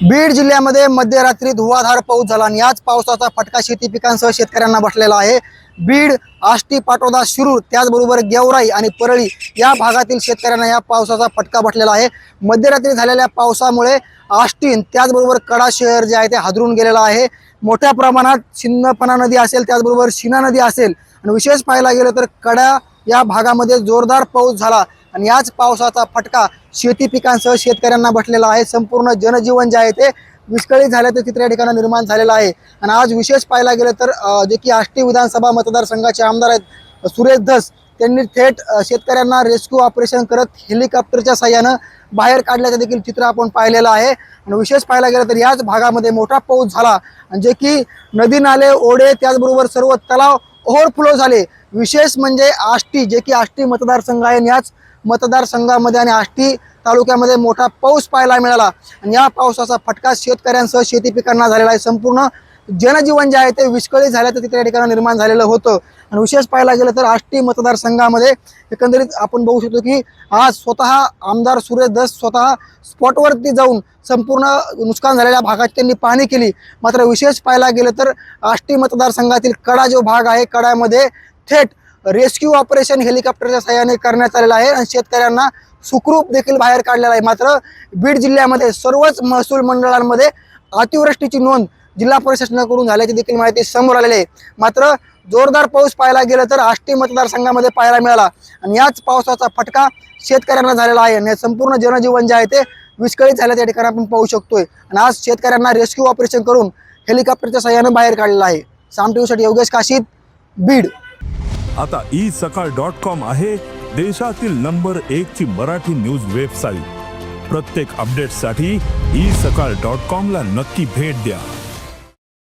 बीड जिल्ह्यामध्ये मध्यरात्री धुवाधार पाऊस झाला आणि याच पावसाचा फटका शेती पिकांसह शेतकऱ्यांना बसलेला आहे. बीड आष्टी पाटोदा शिरूर त्याचबरोबर गेवराई आणि परळी या भागातील शेतकऱ्यांना या पावसाचा फटका बसलेला आहे. मध्यरात्री झालेल्या पावसामुळे आष्टी त्याचबरोबर कडा शहर जे आहे ते हादरून गेलेलं आहे. मोठ्या प्रमाणात छिन्नपणा नदी असेल त्याचबरोबर शिना नदी असेल आणि विशेष पाहायला गेलं तर कडा या भागामध्ये जोरदार पाऊस झाला. आणि याच पावसाचा फटका शेती पिकांसह शेतकऱ्यांना बसलेला आहे. संपूर्ण जनजीवन जे आहे ते विस्कळीत झाल्याचं चित्र या ठिकाणी निर्माण झालेलं आहे. आणि आज विशेष पाहायला गेलं तर जे की आष्टी विधानसभा मतदारसंघाचे आमदार आहेत सुरेश धस त्यांनी थेट शेतकऱ्यांना रेस्क्यू ऑपरेशन करत हेलिकॉप्टरच्या सहाय्यानं बाहेर काढल्याचं देखील चित्र आपण पाहिलेलं आहे. आणि विशेष पाहायला गेलं तर याच भागामध्ये मोठा पाऊस झाला. जे की नदी नाले ओढे त्याचबरोबर सर्व तलाव ओव्हरफ्लो झाले. विशेष म्हणजे आष्टी जे की आष्टी मतदारसंघ आहे याच मतदारसंघामध्ये आणि आष्टी तालुक्यामध्ये मोठा पाऊस पाहायला मिळाला. आणि या पावसाचा फटका शेतकऱ्यांसह शेती पिकांना झालेला आहे. संपूर्ण जनजीवन जे आहे ते विस्कळीत झाल्याचं तिथे या ठिकाणी निर्माण झालेलं होतं. आणि विशेष पाहायला गेलं तर आष्टी मतदारसंघामध्ये एकंदरीत आपण बघू शकतो की आज स्वतः आमदार सुरेश दस स्वतः स्पॉटवरती जाऊन संपूर्ण नुकसान झालेल्या भागाची त्यांनी पाहणी केली. मात्र विशेष पाहायला गेलं तर आष्टी मतदारसंघातील कडा जो भाग आहे कडामध्ये थेट रेस्क्यू ऑपरेशन हेलिकॉप्टरच्या सहाय्याने करण्यात आलेलं आहे आणि शेतकऱ्यांना सुखरूप देखील बाहेर काढलेला आहे. मात्र बीड जिल्ह्यामध्ये सर्वच महसूल मंडळांमध्ये अतिवृष्टीची नोंद जिल्हा प्रशासनाकडून झाल्याची देखील माहिती समोर आलेली आहे. मात्र जोरदार पाऊस पाहायला गेलं तर आष्टी मतदारसंघामध्ये पाहायला मिळाला. आणि याच पावसाचा फटका शेतकऱ्यांना झालेला आहे. आणि संपूर्ण जनजीवन जे आहे ते विस्कळीत झाल्याचं त्या ठिकाणी आपण पाहू शकतोय. आणि आज शेतकऱ्यांना रेस्क्यू ऑपरेशन करून हेलिकॉप्टरच्या सहाय्यानं बाहेर काढलेलं आहे. साम टीव्हीसाठी योगेश काशीद बीड. आता ई सकाळ डॉट कॉम आहे देशातील नंबर एक ची मराठी न्यूज वेबसाईट. प्रत्येक अपडेटसाठी ई सकाळ डॉट कॉम ला नक्की भेट द्या.